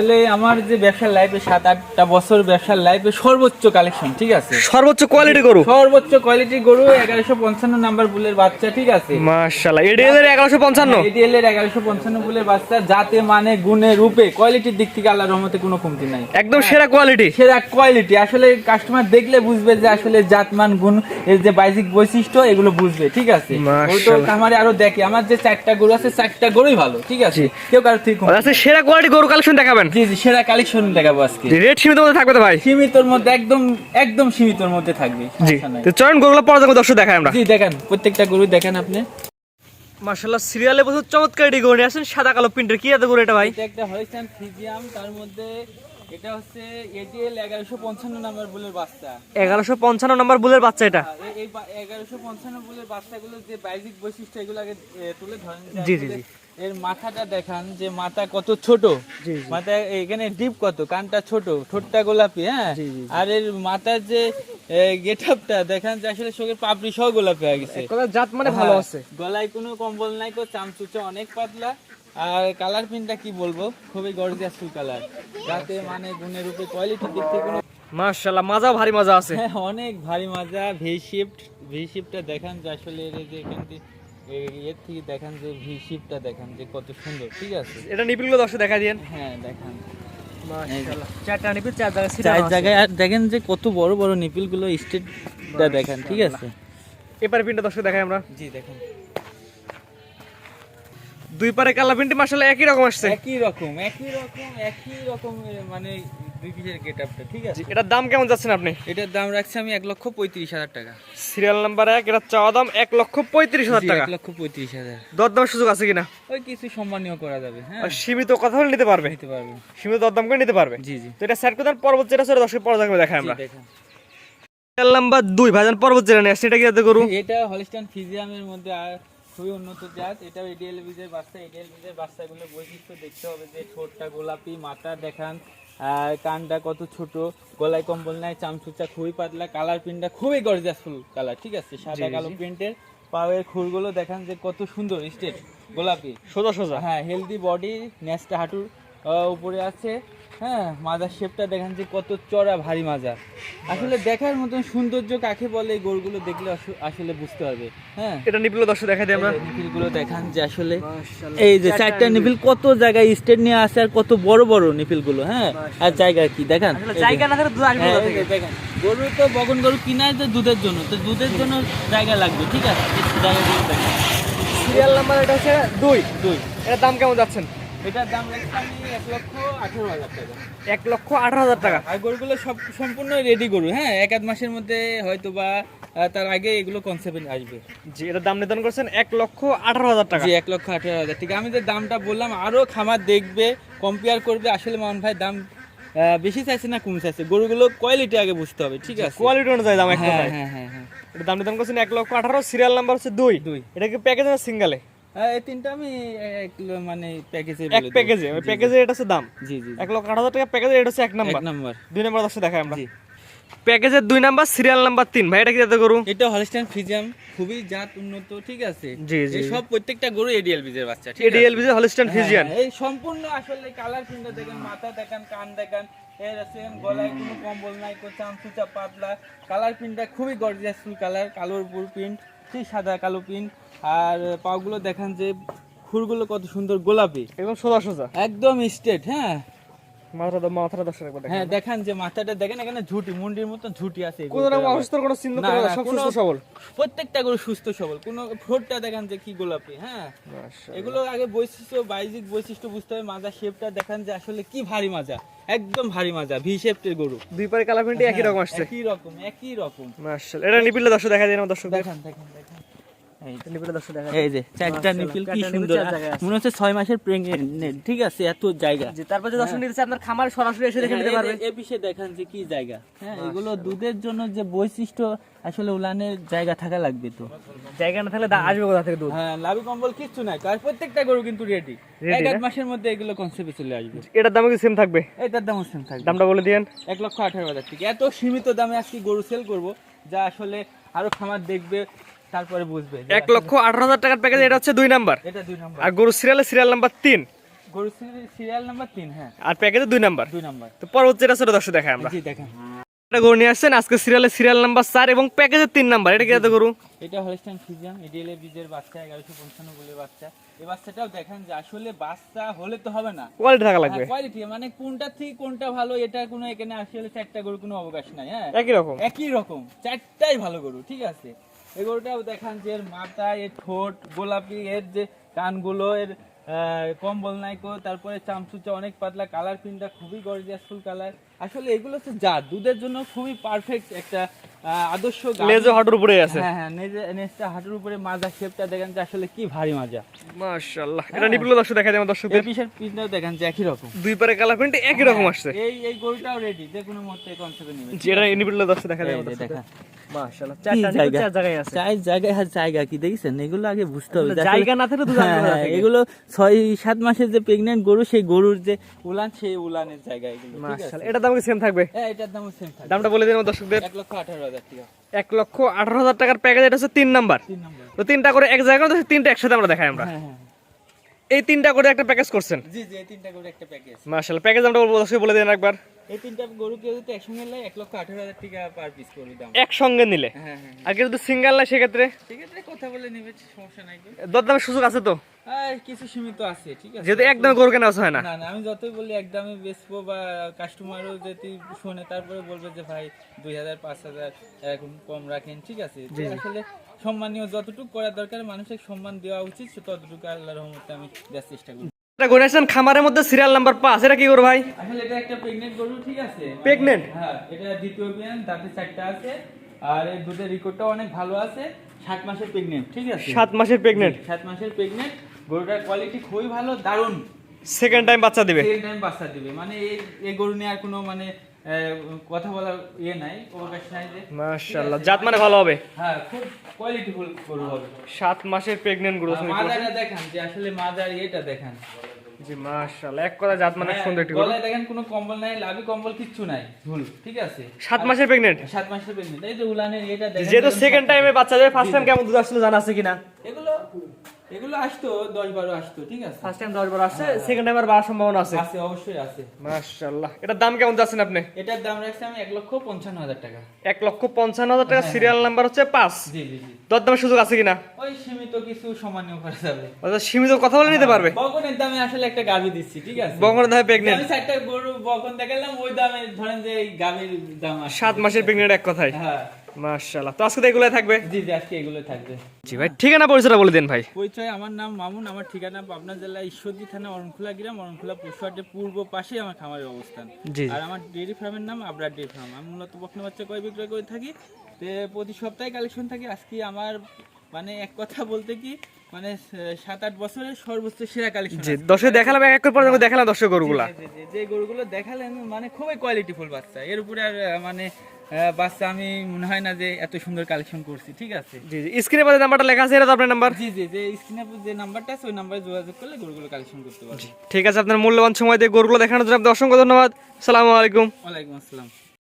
আসলে আমার যে ব্যবসার লাইফে সাত আটটা বছর ব্যবসার লাইফে সর্বোচ্চ কালেকশন ঠিক আছে? সর্বোচ্চ কোয়ালিটি গরু? সর্বোচ্চ কোয়ালিটির গরু এগারোশো পঞ্চান্ন নাম্বার বুলের বাচ্চা ঠিক আছে? এডিএল এর 1155 এডিএল এর এগারোশো পঞ্চান্ন বুলের বাচ্চা যাতে মানে গুণে রূপে কোয়ালিটির দিক থেকে রহমতে কোনো কমতি নাই। একদম সেরা কোয়ালিটি সেরা কোয়ালিটি আসলে কাস্টমার দেখলে বুঝবে যে আসলে জাতমান গুণ এর যে বাইজিক বৈশিষ্ট্য এগুলো বুঝবে ঠিক আছে? তো খামারে আরও দেখে আমার যে চারটা গরু আছে চারটা গরুই ভালো ঠিক আছে? কেউ কারও ঠিক আচ্ছা সেরা কোয়ালিটি গরু কালেকশন দেখাবেন। জি জি সেরা কালেকশন দেখাবো আজকে। রেট সীমিত মধ্যে থাকবে তো ভাই? সীমিতর মধ্যে একদম একদম সীমিতর মধ্যে থাকবে জি তো চয়ন গরুগুলো পর্যায়ে দর্শক দেখাই আমরা। জি দেখেন প্রত্যেকটা গরু দেখেন আপনি। মাশাআল্লাহ সিরিয়ালে প্রচুর চমৎকার এডি গরু। নিয়ে সাদা কালো প্রিন্টের কি এত গরু এটা ভাই? এটা একটা হলিস্টান ফিজিয়াম তার মধ্যে এটা হচ্ছে এগারোশো পঞ্চান্ন নাম্বার বুলের বাচ্চা। এগারোশো পঞ্চান্ন নম্বর বুলের বাচ্চা এটা? এই- এই এগারোশো পঞ্চান্ন বুলের বাচ্চাগুলো যে বাইজিক বৈশিষ্ট্য এগুলো আগে তুলে ধরেন। জি, জি, জি। এর মাথাটা দেখান যে মাথা কত ছোট। মাথা এখানে ডিপ কত? কানটা ছোট ঠোঁটটা গোলাপি হ্যাঁ। আর এর মাথার যে গেট আপটা দেখান যে আসলে চোখের পাপড়ি সহ গোলাপি হয়ে গেছে। জাত মানে হ্যাঁ, গলায় কোনো কম্বল নাই কো চামচুচা অনেক পাতলা। আর কালার প্রিন্টটা কি বলব? খুবই গর্জিয়াস ফুল কালার যাতে মানে গুণের রূপে কোয়ালিটির দিক থেকে কোনো মাশাআল্লাহ মাজা ভারী মজা আছে। হ্যাঁ, অনেক ভারী মজা ভি শিফট ভি শিফটটা দেখান যে আসলে এর যে এখান থেকে এর থেকে দেখান যে ভি শিফটটা দেখান যে কত সুন্দর ঠিক আছে? এটা নিপিলগুলো দর্শক দেখা দিয়েন। হ্যাঁ দেখান। চারটা নিপিল চার জায়গায় চার জায়গায় আর দেখেন যে কত বড় বড় নিপিলগুলো স্টেটটা দেখান ঠিক আছে? এপারে প্রিন্টটা দর্শক দেখাই আমরা। জি দেখেন। দুই পারে কালা প্রিন্ট মাশাআল্লাহ একই রকম আসছে। একই রকম একই রকম একই রকম মানে দুই পিসের গেট আপটা ঠিক আছে? এটার দাম কেমন যাচ্ছেন আপনি? এটার দাম রাখছি আমি এক লক্ষ পঁয়ত্রিশ হাজার টাকা। সিরিয়াল নাম্বার এক এটা চাওয়া দাম এক লক্ষ পঁয়ত্রিশ হাজার টাকা। এক লক্ষ পঁয়ত্রিশ হাজার। দরদামের সুযোগ আছে কিনা? ওই কিছু সম্মানীয় করা যাবে হ্যাঁ। সীমিত কথা হলে নিতে পারবে। নিতে পারবে। সীমিত দরদাম করে নিতে পারবে। জি জি। তো এটা সেট করে পর্বত যেটা সেটা দর্শক পর্যায়ে দেখাই আমরা। সিরিয়াল নাম্বার দুই ভাইজান পর্বত যেটা নিয়ে আসছে। এটা কি যাতে গরু? এটা হলিস্টান ফিজিয়ামের মধ্যে আর খুবই উন্নত জাত। এটা এডিএল বীজের বাচ্চা এডিএল বীজের বাচ্চাগুলো বৈশিষ্ট্য দেখতে হবে যে ঠোঁটটা গোলাপি মাথা দেখান। কানটা কত ছোট গলায় কম্বল নাই চামচুচা খুবই পাতলা কালার প্রিন্টটা খুবই গর্জাস ফুল কালার ঠিক আছে? সাদা কালো প্রিন্টের পাওয়ের খুরগুলো দেখান যে কত সুন্দর স্টেট গোলাপি। সোজা সোজা। হ্যাঁ হেলদি বডি ন্যাসটা হাঁটুর উপরে আছে। হ্যাঁ মাজার শেপটা দেখেন যে কত চড়া ভারী মাজা আসলে দেখার মতন সৌন্দর্য কাকে বলে এই গরুগুলো দেখলে আসলে বুঝতে হবে হ্যাঁ। এটা নিপিল দর্শক দেখা দিই আমরা। নিপিলগুলো দেখান যে আসলে এই যে চারটা নিপিল কত জায়গায় স্টেট নিয়ে আসে আর কত বড় বড় নিপিলগুলো হ্যাঁ আর জায়গা কি দেখান? জায়গা না থাকলে দুধ আসবে হ্যাঁ, দেখেন গরু তো বগন গরু কিনায় তো দুধের জন্য তো দুধের জন্য জায়গা লাগবে ঠিক আছে? জায়গাগুলো দেখেন। সিরিয়াল নাম্বার এটা হচ্ছে দুই। দুই। এটার দাম কেমন যাচ্ছেন? এটার দাম আমি এক লক্ষ আঠেরো হাজার টাকা। এক লক্ষ আঠারো হাজার টাকা। আর গরুগুলো সব সম্পূর্ণ রেডি গরু হ্যাঁ? এক আধ মাসের মধ্যে হয়তো বা তার আগে এগুলো কনসেপ্ট আসবে। জি এটার দাম নির্ধারণ করছেন এক লক্ষ আঠারো হাজার টাকা। জি এক লক্ষ আঠেরো হাজার। ঠিক। আমি যে দামটা বললাম আরও খামার দেখবে কম্পেয়ার করবে আসলে মোহন ভাই দাম আহ, বেশি চাইছে না কম চাইছে? গরুগুলো কোয়ালিটি আগে বুঝতে হবে ঠিক আছে? কোয়ালিটি অনুযায়ী দাম এক হ্যাঁ হ্যাঁ হ্যাঁ হ্যাঁ। এটা দাম নির্ধারণ করছেন এক লক্ষ আঠারো সিরিয়াল নাম্বার হচ্ছে দুই। দুই। এটা কি প্যাকেজ না সিঙ্গেলে এই তিনটা আমি এক মানে প্যাকেজে এক প্যাকেজে প্যাকেজে এটা হচ্ছে দাম? জি জি এক লক্ষ আঠারো হাজার টাকা প্যাকেজে এটা হচ্ছে এক এক নাম্বার। নাম্বার। দুই নাম্বার দশটা দেখাই আমরা। প্যাকেজের দুই নাম্বার সিরিয়াল নাম্বার তিন। ভাই এটা কি যাতে করু এটা হলিস্টাইন ফিজিয়াম খুবই জাত উন্নত ঠিক আছে? জি, জি। সব প্রত্যেকটা গরু এডিএল বীজের বাচ্চা ঠিক এডিএল বিজে হলিস্টান ফিজিয়ান হ্যাঁ, এই সম্পূর্ণ আসলে কালার প্রিন্টটা দেখেন মাথা দেখেন কান দেখেন এর গলায় কোনো কম্বল নাই কোনো চামচুচা পাতলা। কালার প্রিন্টটা খুবই গর্জিয়াস কালার কালোর উপর প্রিন্ট ঠিক সাদা কালো পিন আর পাগুলো দেখেন যে খুরগুলো কত সুন্দর গোলাপি। একদম সোজা সোজা। একদম স্ট্রেট হ্যাঁ? মাথাটা মাথাটা দশটা একবার হ্যাঁ দেখান যে মাথাটা দেখেন এখানে ঝুটি মুন্ডির মতন ঝুটি আছে কোনো রকম অসুস্থ কোনো চিহ্ন করে সব সুস্থ সবল। প্রত্যেকটা গরু সুস্থ সবল। কোনো ফ্লোরটা দেখান যে কি গোলাপি হ্যাঁ? এগুলো আগে বৈশিষ্ট্য বাইজিক বৈশিষ্ট্য বুঝতে হবে। মাজা শেপটা দেখান যে আসলে কি ভারী মাজা একদম ভারী মাজা ভি শেপটের গরু। দুই পারে কালা একই রকম আসছে। একই রকম একই রকম। মাশাআল্লাহ। এটা নিপিলে দর্শক দেখা যায় না দর্শক দেখান দেখেন দেখেন। এই যে, নিপিলে দর্শক দেখা এই যে চারটা মাশাআল্লাহ, কি সুন্দর চার জায়গায় আছে। মনে হচ্ছে ছয় মাসের প্রেগনেন্ট ঠিক আছে এত জায়গা। তারপর যে দর্শক নিতে আপনার খামার সরাসরি এসে দেখে নিতে হ্যাঁ, পারবে এই বিষয়ে দেখান যে কি জায়গা। হ্যাঁ এগুলো দুধের জন্য যে বৈশিষ্ট্য আসলে উলানের জায়গা থাকা লাগবে তো। জায়গা না থাকলে আসবে কোথা থেকে দুধ? হ্যাঁ লাভি কম্বল কিচ্ছু নাই কার প্রত্যেকটা গরু কিন্তু রেডি এক মাসের মধ্যে এগুলো কনসেপ্টে চলে আসবে। এটার দাম কি সেম থাকবে? এটার দাম সেম থাকবে। দামটা বলে দিয়েন। এক লক্ষ আঠারো হাজার টাকা। এত সীমিত দামে আজকে গরু সেল করব যা আসলে আরও খামার দেখবে তারপরে বুঝবে এক লক্ষ আঠারো হাজার টাকার প্যাকেজ এটা হচ্ছে দুই নাম্বার এটা দুই নম্বর আর গরু সিরিয়ালে সিরিয়াল নাম্বার তিন। গরু সিরিয়াল নাম্বার তিন হ্যাঁ। আর প্যাকেজে দুই নাম্বার দুই নাম্বার তো পরবর্তী যেটা সেটা দর্শক দেখাই আমরা। জি দেখেন। একটা গরু নিয়ে আসছেন আজকে সিরিয়ালে সিরিয়াল নাম্বার চার এবং প্যাকেজের তিন নাম্বার এটা কি এত গরু? এটা হলস্টাইন ফিজিয়াম এডিএলএ বীজের বাচ্চা এগারোশো পঞ্চান্ন বলে বাচ্চা। এই বাচ্চাটাও দেখেন যে আসলে বাচ্চা হলে তো হবে না। কোয়ালিটি থাকা লাগবে। কোয়ালিটি মানে কোনটা থেকে কোনটা ভালো এটা কোনো এখানে আসলে চারটা গরু কোনো অবকাশ নাই হ্যাঁ। একই রকম। একই রকম চারটাই ভালো গরু ঠিক আছে। এই গরুটাও দেখান যে এর মাথা, এর ঠোঁট, গোলাপি, এর যে কানগুলো, এর কম্বল নাইকো, তারপরে চামচুচা, অনেক পাতলা কালার প্রিন্টটা খুবই গরজিয়াস ফুল কালার আসলে এগুলো হচ্ছে যা দুধের জন্য খুবই পারফেক্ট একটা আদর্শ হাঁটুর উপরে আছে। হ্যাঁ হ্যাঁ নেজে নেজটা হাঁটুর উপরে মাজা শেপটা দেখেন যে আসলে কি ভারী মাজা। মাশাআল্লাহ এটা নিপিল দর্শক দেখা যায় আমার এই পিসের দেখেন যে একই রকম। দুই পারে কালার প্রিন্ট একই রকম আসছে। এই এই গরুটাও রেডি যে কোনো মুহূর্তে কনসেপ্টে নেবে যেটা নিপিল দর্শক দেখা যায় এই দর্শকদের। দেখা মাশাআল্লাহ কি চারটা জায়গা? চার জায়গায় আছে। চার জায়গায় জায়গা কি দেখছেন? এগুলো আগে বুঝতে হবে জায়গা না থাকলে হ্যাঁ, হ্যাঁ? এগুলো ছয় সাত মাসের যে গরু সেই গরুর যে উলান সেই উলানের জায়গা এগুলো মাশাআল্লাহ এটা দাম কি সেম থাকবে? হ্যাঁ এটার দামও সেম থাকবে। দামটা বলে দিন দর্শকদের। এক লক্ষ আঠারো হাজার টাকা এক লক্ষ আঠারো হাজার টাকার প্যাকেজ এটা হচ্ছে তিন নাম্বার। তো তিনটা করে এক জায়গায় তিনটা একসাথে আমরা দেখাই আমরা। হ্যাঁ হ্যাঁ এই তিনটা করে একটা প্যাকেজ করছেন? জি জি এই তিনটা গরু একটা প্যাকেজ মাশাআল্লাহ প্যাকেজ আমরা বলব দর্শক বলে দিন একবার। এই তিনটা গরু কেউ যদি একসঙ্গে নেয় এক লক্ষ আঠারো হাজার টাকা পার পিস করবে দাম একসঙ্গে নিলে? হ্যাঁ হ্যাঁ আর কেউ যদি সিঙ্গেল নেয় সেক্ষেত্রে? সেক্ষেত্রে কথা বলে নেবে সমস্যা নাই। দরদামের সুযোগ আছে তো? কিছু সীমিত আছে ঠিক আছে? যেহেতু একদম গরু কেনা হয় না। না না আমি যতই বলি একদমই বেচবো বা কাস্টমারও যদি শোনে তারপরে বলবে যে ভাই দুই হাজার পাঁচ হাজার এরকম কম রাখেন ঠিক আছে? আসলে সম্মানীয় যতটুকু করা দরকার মানুষের সম্মান দেওয়া উচিত ততটুকু আল্লাহ রহমতে আমি দেওয়ার চেষ্টা করি এটা খামারের মধ্যে সিরিয়াল নাম্বার পাঁচ এটা কি করো ভাই? আসলে এটা একটা প্রেগনেন্ট গরু ঠিক আছে? Pregnant? হ্যাঁ এটা দ্বিতীয় বিয়ান দাঁতে চারটা আছে আর এই দুধের রেকর্ডটাও অনেক ভালো আছে সাত মাসের প্রেগনেন্ট ঠিক আছে? সাত মাসের প্রেগনেন্ট সাত মাসের প্রেগনেন্ট গরুটার কোয়ালিটি খুবই ভালো দারুণ। সেকেন্ড টাইম বাচ্চা দিবে। সেকেন্ড টাইম বাচ্চা দিবে। মানে এই এই গরু নিয়ে আর কোনো মানে কথা বলার ইয়ে নাই। অবকাশ নাই যে মাশাআল্লাহ জাত মানে ভালো হবে। হ্যাঁ খুব কোয়ালিটিফুল গরু হবে। সাত মাসের প্রেগনেন্ট গরু আর মাজারটা দেখান যে আসলে মাজার এটা দেখান। জি মাশাআল্লাহ এক কথা জাত মানে হ্যাঁ, সুন্দর একটি গরু। গলায় দেখেন কোনো কম্বল নাই লাভি কম্বল কিচ্ছু নাই ভুল ঠিক আছে। সাত মাসের প্রেগনেন্ট সাত মাসের প্রেগনেন্ট এই যে উলানের ইয়েটা দেখেন যেহেতু সেকেন্ড টাইমে বাচ্চা দেবে ফার্স্ট টাইম কেমন দুধ আসলে জানা আছে কিনা? এগুলো এগুলো আসতো আসতো ঠিক আছে? ফার্স্ট টাইম আসছে সেকেন্ড টাইম আর বাড়ার সম্ভাবনা আছে। আছে অবশ্যই আছে। মাশাআল্লাহ। এটার দাম কেমন যাচ্ছেন আপনি? এটার দাম রাখছি আমি লক্ষ পঞ্চান্ন হাজার টাকা। লক্ষ পঞ্চান্ন হাজার টাকা সিরিয়াল নাম্বার হচ্ছে পাঁচ। জি জি জি। দরদামের সুযোগ আছে কিনা? ওই সীমিত কিছু সম্মানীয় করা যাবে। অর্থাৎ সীমিত কথা বলে নিতে পারবে। বকনের দামে আসলে একটা গাভি দিচ্ছি ঠিক আছে? বঙ্গনের দামে প্রেগনেন্ট আমি চারটা গরু বকন দেখালাম ওই দামে ধরেন যে এই দাম। সাত মাসের প্রেগনেন্ট এক কথায়। হ্যাঁ। মাশাআল্লাহ। তো আজকে তো থাকবে? জি জি আজকে এগুলো থাকবে। জি ভাই ঠিকানা পরিচয়টা বলে দিন ভাই। পরিচয় আমার নাম মামুন আমার ঠিকানা পাবনা জেলা ঈশ্বরদী থানা অরণখোলা গ্রাম অরণখোলা পশুহাটের পূর্ব পাশে আমার খামারের অবস্থান। জি আর আমার ডেয়ারি ফার্মের নাম আবরার ডেয়ারি ফার্ম। আমি মূলত বকনা বাচ্চা ক্রয় বিক্রয় করে থাকি। প্রতি সপ্তাহে কালেকশন থাকে। আজকে আমার মানে এক কথা বলতে কি মানে সাত আট বছরের সর্বোচ্চ সেরা কালেকশন জি দেখালাম এক এক করে পর্যন্ত দেখালাম গরুগুলা। জি, যে গরুগুলো দেখালেন মানে খুবই কোয়ালিটিফুল বাচ্চা। এর উপরে আর মানে বাচ্চা আমি মনে হয় না যে এত সুন্দর কালেকশন করছি ঠিক আছে? জি জি। স্ক্রিনে পাশে নাম্বারটা লেখা আছে এটা তো আপনার নাম্বার জি জি যে স্ক্রিনে যে নাম্বারটা আছে ওই নাম্বারে যোগাযোগ করলে গরুগুলো কালেকশন করতে পারবেন ঠিক আছে আপনার মূল্যবান সময় দিয়ে গরুগুলো দেখানোর জন্য আপনাকে অসংখ্য ধন্যবাদ। আসসালামু আলাইকুম। ওয়ালাইকুম আসসালাম।